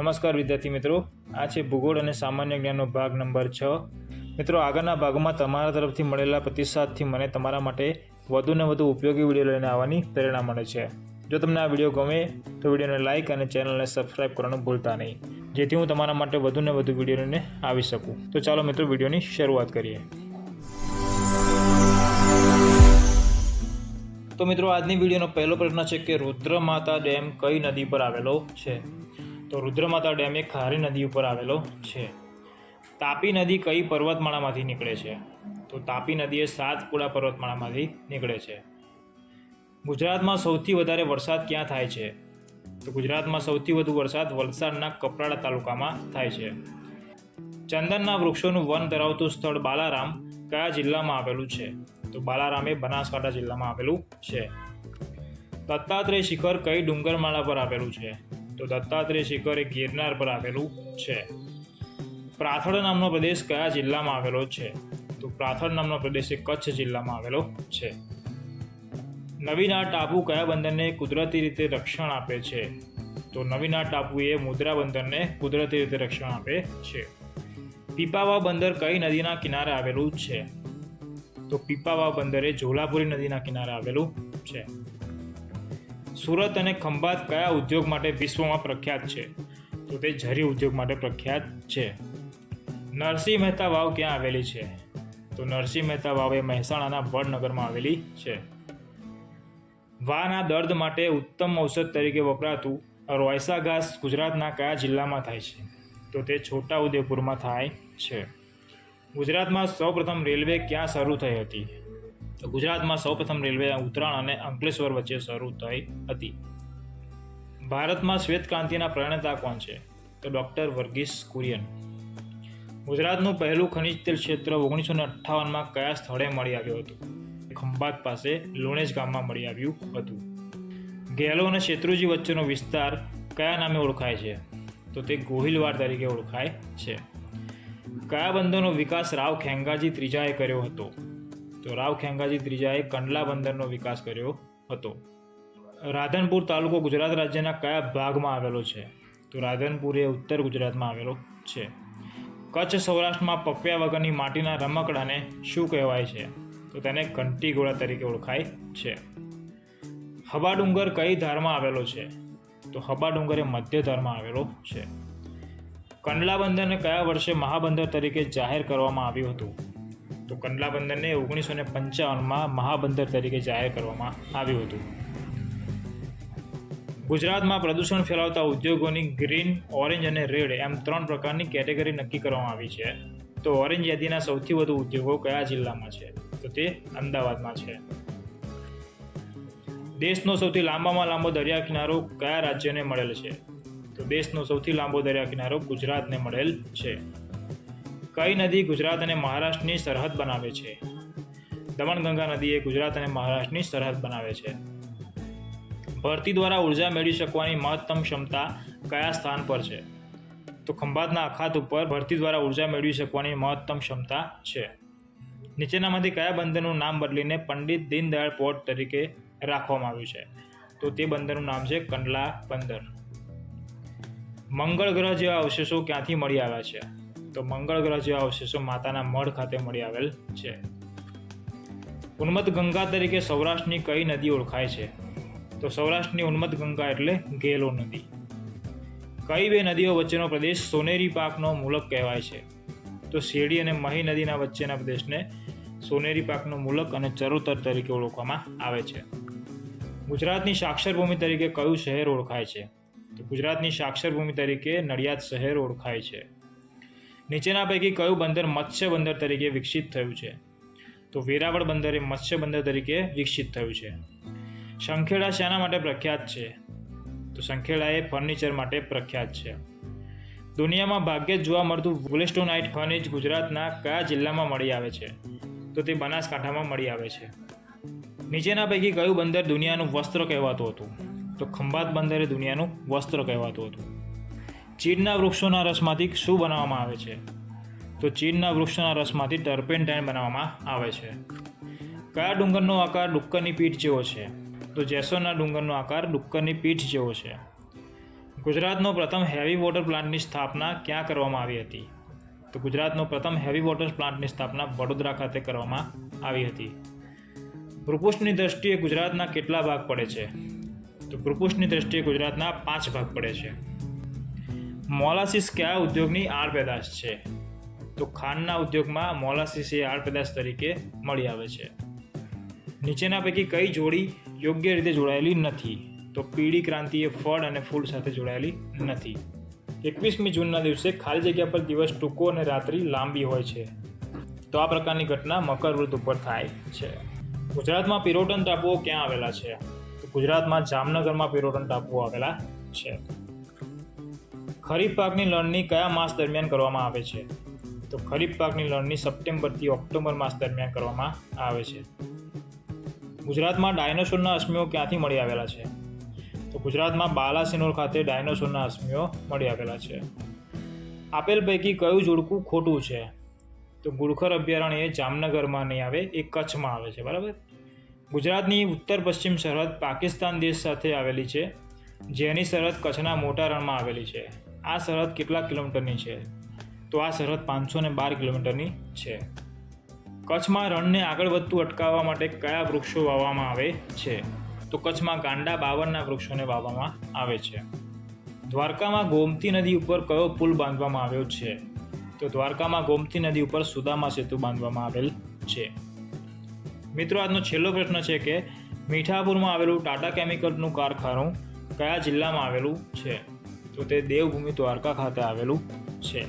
નમસ્કાર વિદ્યાર્થી મિત્રો. આ છે ભૂગોળ અને સામાન્ય જ્ઞાનનો ભાગ નંબર છ. મિત્રો, આગળના ભાગમાં તમારા તરફથી મળેલા પ્રતિસાદથી મને તમારા માટે વધુને વધુ ઉપયોગી વીડિયો લઈને આવવાની પ્રેરણા મળે છે. જો તમને આ વીડિયો ગમે, તો વિડીયોને લાઇક અને ચેનલને સબસ્ક્રાઇબ કરવાનું ભૂલતા નહીં. જેથી હું તમારા માટે વધુને વધુ વીડિયો લઈને આવી શકું. તો ચાલો મિત્રો, વિડીયોની શરૂઆત કરીએ. તો મિત્રો, આજની વિડીયોનો પહેલો પ્રશ્ન છે કે રુદ્ર માતા ડેમ કઈ નદી પર આવેલો છે? તો રુદ્રમાતા ડેમ એ ખારી નદી ઉપર આવેલો છે. તાપી નદી કઈ પર્વતમાળામાંથી નીકળે છે? તો તાપી નદી એ સાતપુડા પર્વતમાળામાંથી નીકળે છે. ગુજરાતમાં સૌથી વધારે વરસાદ ક્યાં થાય છે? તો ગુજરાતમાં સૌથી વધુ વરસાદ વલસાડના કપરાડા તાલુકામાં થાય છે. ચંદનના વૃક્ષોનું વન ધરાવતું સ્થળ બાલારામ કયા જિલ્લામાં આવેલું છે? તો બાલારામ એ બનાસકાંઠા જિલ્લામાં આવેલું છે. દત્તાત્રેય શિખર કઈ ડુંગરમાળા પર આવેલું છે? તો દત્તાત્રેય શિખર એ ગિરનાર પર આવેલું છે. પ્રાથળ નામનો પ્રદેશ કયા જિલ્લામાં આવેલો છે? તો પ્રાથળ નામનો પ્રદેશ એ કચ્છ જિલ્લામાં આવેલો છે. નવીના ટાપુ કયા બંદરને કુદરતી રીતે રક્ષણ આપે છે? તો નવીના ટાપુ એ મુદ્રા બંદરને કુદરતી રીતે રક્ષણ આપે છે. પીપાવા બંદર કઈ નદીના કિનારે આવેલું છે? તો પીપાવા બંદર એ જોલાપુરી નદીના કિનારે આવેલું છે. સુરત અને ખંભાત કયા ઉદ્યોગ માટે વિશ્વમાં પ્રખ્યાત છે? તો તે ઝરી ઉદ્યોગ માટે પ્રખ્યાત છે. નરસિંહ મહેતા વાવ ક્યાં આવેલી છે? તો નરસિંહ મહેતા વાવ એ મહેસાણાના વડનગરમાં આવેલી છે. વાના દર્દ માટે ઉત્તમ ઔષધ તરીકે વપરાતું રોયસા ઘાસ ગુજરાતના કયા જિલ્લામાં થાય છે? તો તે છોટા ઉદેપુરમાં થાય છે. ગુજરાતમાં સૌપ્રથમ રેલવે ક્યાં શરૂ થઈ હતી? ગુજરાતમાં સૌપ્રથમ રેલવે ઉત્તરાયણ અને અંકલેશ્વર વચ્ચે શરૂ થઈ હતી. ભારતમાં શ્વેત ક્રાંતિના પ્રણેતા કોણ છે? તો ડૉક્ટર વર્ગીસ કુરિયન. ગુજરાતનું પહેલું ખનિજ તેલ ક્ષેત્ર ઓગણીસો ને અઠ્ઠાવનમાં કયા સ્થળે મળી આવ્યું હતું? ખંભાત પાસે લુણેજ ગામમાં મળી આવ્યું હતું. ગેલો અને શેત્રુજી વચ્ચેનો વિસ્તાર કયા નામે ઓળખાય છે? તો તે ગોહિલવાડ તરીકે ઓળખાય છે. કયા બંદરનો વિકાસ રાવ ખેંગાજી ત્રીજાએ કર્યો હતો? તો રાવ ખેંગાજી ત્રીજાએ કંડલા બંદરનો વિકાસ કર્યો હતો. રાધનપુર તાલુકો ગુજરાત રાજ્યના કયા ભાગમાં આવેલો છે? તો રાધનપુર એ ઉત્તર ગુજરાતમાં આવેલો છે. કચ્છ સૌરાષ્ટ્રમાં પપ્યા વગરની માટીના રમકડાને શું કહેવાય છે? તો તેને ઘંટી ગોળા તરીકે ઓળખાય છે. હબા ડુંગર કઈ ધારમાં આવેલો છે? તો હબા ડુંગર એ મધ્ય ધારમાં આવેલો છે. કંડલા બંદરને કયા વર્ષે મહાબંદર તરીકે જાહેર કરવામાં આવ્યું હતું? તો કંડલા બંદરને ઓગણીસો ને પંચાવનમાં મહાબંદર તરીકે જાહેર કરવામાં આવ્યું હતું. ગુજરાતમાં પ્રદૂષણ ફેલાવતા ઉદ્યોગોની ગ્રીન, ઓરેન્જ અને રેડ એમ ત્રણ પ્રકારની કેટેગરી નક્કી કરવામાં આવી છે. તો ઓરેન્જ યાદીના સૌથી વધુ ઉદ્યોગો કયા જિલ્લામાં છે? તો તે અમદાવાદમાં છે. દેશનો સૌથી લાંબામાં લાંબો દરિયા કિનારો કયા રાજ્યને મળેલ છે? તો દેશનો સૌથી લાંબો દરિયા કિનારો ગુજરાતને મળેલ છે. કઈ નદી ગુજરાત અને મહારાષ્ટ્રની સરહદ બનાવે છે? દમણગંગા નદી એ ગુજરાત અને મહારાષ્ટ્રની સરહદ બનાવે છે. ભરતી દ્વારા ઊર્જા મેળવી શકવાની મહત્તમ ક્ષમતા કયા સ્થાન પર છે? તો ખંભાતના અખાત ઉપર ભરતી દ્વારા ઊર્જા મેળવી શકવાની મહત્તમ ક્ષમતા છે. નીચેનામાંથી કયા બંદરનું નામ બદલીને પંડિત દીનદયાળ પોર્ટ તરીકે રાખવામાં આવ્યું છે? તો તે બંદરનું નામ છે કંડલા બંદર. મંગળ ગ્રહ જેવા અવશેષો ક્યાંથી મળી આવ્યા છે? તો મંગળ ગ્રહ જેવા અવશેષો માતાના મઢ ખાતે મળી આવેલ છે. ઉન્મત ગંગા તરીકે સૌરાષ્ટ્રની કઈ નદી ઓળખાય છે? તો સૌરાષ્ટ્રની ઉન્મત ગંગા એટલે ગેલો નદી. કઈ બે નદીઓ વચ્ચેનો પ્રદેશ સોનેરી પાકનો મૂલક કહેવાય છે? તો શેરડી અને મહી નદીના વચ્ચેના પ્રદેશને સોનેરી પાકનો મૂલક અને ચરોતર તરીકે ઓળખવામાં આવે છે. ગુજરાતની સાક્ષર ભૂમિ તરીકે કયું શહેર ઓળખાય છે? તો ગુજરાતની સાક્ષર ભૂમિ તરીકે નડિયાદ શહેર ઓળખાય છે. નીચેના પૈકી કયું બંદર મત્સ્ય બંદર તરીકે વિકસિત થયું છે? તો વેરાવળ બંદર એ મત્સ્ય બંદર તરીકે વિકસિત થયું છે. સંખેડા શાના માટે પ્રખ્યાત છે. તો સંખેડા એ ફર્નિચર માટે પ્રખ્યાત છે. દુનિયામાં ભાગ્યે જ જોવા મળતું વુલેસ્ટોનાઇટ ખનિજ ગુજરાતના કયા જિલ્લામાં મળી આવે છે? તો તે બનાસકાંઠામાં મળી આવે છે. નીચેના પૈકી કયું બંદર દુનિયાનું વસ્ત્ર કહેવાતું હતું? તો ખંભાત બંદર એ દુનિયાનું વસ્ત્ર કહેવાતું હતું. ચીડના વૃક્ષોના રસમાંથી શું બનાવવામાં આવે છે? તો ચીડના વૃક્ષોના રસમાંથી ટર્પેન્ટાઇન બનાવવામાં આવે છે. કયા ડુંગરનો આકાર ડુક્કરની પીઠ જેવો છે? તો જેસોરના ડુંગરનો આકાર ડુક્કરની પીઠ જેવો છે. ગુજરાતનો પ્રથમ હેવી વોટર પ્લાન્ટની સ્થાપના ક્યાં કરવામાં આવી હતી? તો ગુજરાતનો પ્રથમ હેવી વોટર પ્લાન્ટની સ્થાપના વડોદરા ખાતે કરવામાં આવી હતી. ભૂપૃષ્ઠની દ્રષ્ટિએ ગુજરાતના કેટલા ભાગ પડે છે? તો ભૂપૃષ્ઠની દ્રષ્ટિએ ગુજરાતના પાંચ ભાગ પડે છે. મોલાસિસ કયા ઉદ્યોગની આડ પેદાશ છે? તો ખાંડના ઉદ્યોગમાં મોલાસિસ એ આડ પેદાશ તરીકે મળી આવે છે. નીચેના પૈકી કઈ જોડી યોગ્ય રીતે જોડાયેલી નથી? તો પીળી ક્રાંતિ એ ફળ અને ફૂલ સાથે જોડાયેલી નથી. એકવીસમી જૂનના દિવસે ખાલી જગ્યા પર દિવસ ટૂંકો અને રાત્રિ લાંબી હોય છે. તો આ પ્રકારની ઘટના મકરવૃત ઉપર થાય છે. ગુજરાતમાં પિરોટન ટાપુઓ ક્યાં આવેલા છે? તો ગુજરાતમાં જામનગરમાં પિરોટન ટાપુઓ આવેલા છે. ખરીફ પાકની લણણી કયા માસ દરમિયાન કરવામાં આવે છે? તો ખરીફ પાકની લણણી સપ્ટેમ્બરથી ઓક્ટોબર માસ દરમિયાન કરવામાં આવે છે. ગુજરાતમાં ડાયનોસોરના અશ્મિઓ ક્યાંથી મળી આવેલા છે? તો ગુજરાતમાં બાલાસિનોર ખાતે ડાયનોસોરના અશ્મિઓ મળી આવેલા છે. આપેલ પૈકી કયું જોડકું ખોટું છે? તો ગુડખર અભયારણ્ય એ જામનગરમાં નહીં આવે, એ કચ્છમાં આવે છે, બરાબર? ગુજરાતની ઉત્તર પશ્ચિમ સરહદ પાકિસ્તાન દેશ સાથે આવેલી છે, જેની સરહદ કચ્છના મોટા રણમાં આવેલી છે. આ સરહદ કેટલા કિલોમીટરની છે? તો આ સરહદ પાંચસો ને બાર કિલોમીટરની છે. કચ્છમાં રણને આગળ વધતું અટકાવવા માટે કયા વૃક્ષો વાવવામાં આવે છે? તો કચ્છમાં ગાંડા બાવનના વૃક્ષોને વાવવામાં આવે છે. દ્વારકામાં ગોમતી નદી ઉપર કયો પુલ બાંધવામાં આવ્યો છે? તો દ્વારકામાં ગોમતી નદી ઉપર સુદામા સેતુ બાંધવામાં આવેલ છે. મિત્રો, આજનો છેલ્લો પ્રશ્ન છે કે મીઠાપુરમાં આવેલું ટાટા કેમિકલનું કારખાનું કયા જિલ્લામાં આવેલું છે? તો તે દેવભૂમિ દ્વારકા ખાતે આવેલું છે.